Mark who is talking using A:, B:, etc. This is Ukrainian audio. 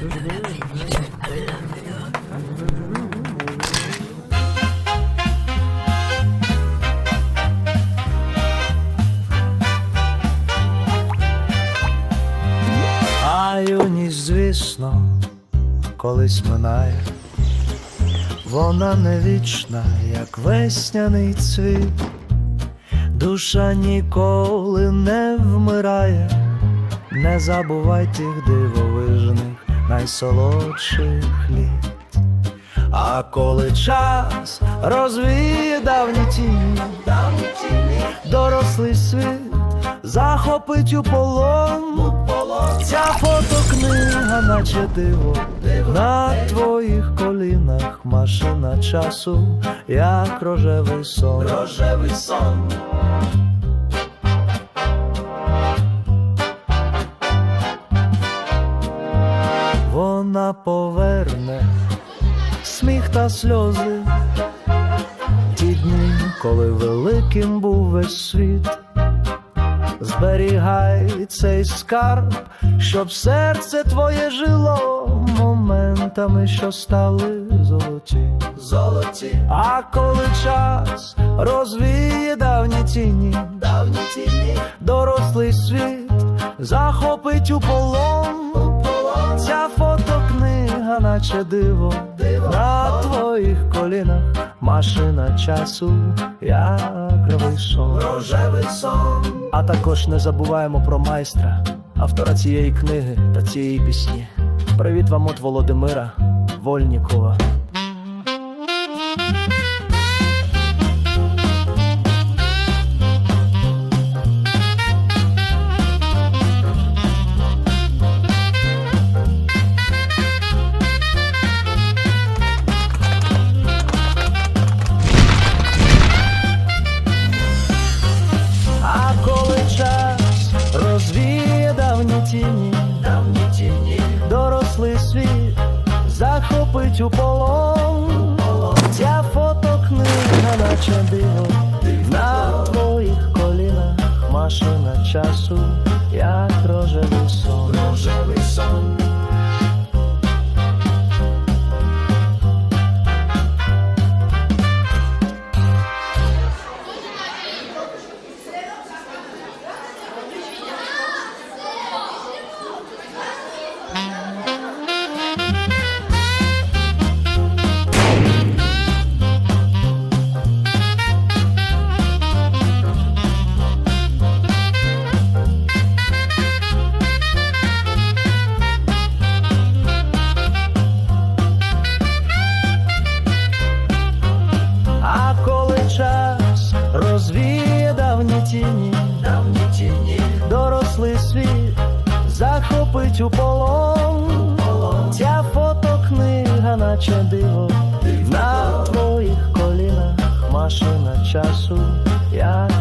A: А юність, звісно, колись минає, вона не вічна, як весняний цвіт, душа ніколи не вмирає, не забувай тих дивовижних, найсолодших літ. А коли час розвіє давні тіні, дорослий світ захопить у полон. Ця фотокнига, наче диво, на твоїх колінах машина часу, як рожевий сон. Рожевий сон. Вона поверне сміх та сльози, ті дні, коли великим був весь світ. Зберігай цей скарб, щоб серце твоє жило моментами, що стали золоті. Золоті. А коли час розвіє давні тіні, давні тіні, дорослий світ захопить у полон. Наче диво, на твоїх колінах машина часу, як рожевий сон. Рожевий сон. А також не забуваємо про майстра, автора цієї книги та цієї пісні. Привіт вам от Володимира Вольнікова. Тіні, давні тіні, дорослий світ захопить у полон. Ця фотокнига, наче диво, захопить у полон. Ця фотокнига, наче диво, на твоїх колінах машина часу. Рожевий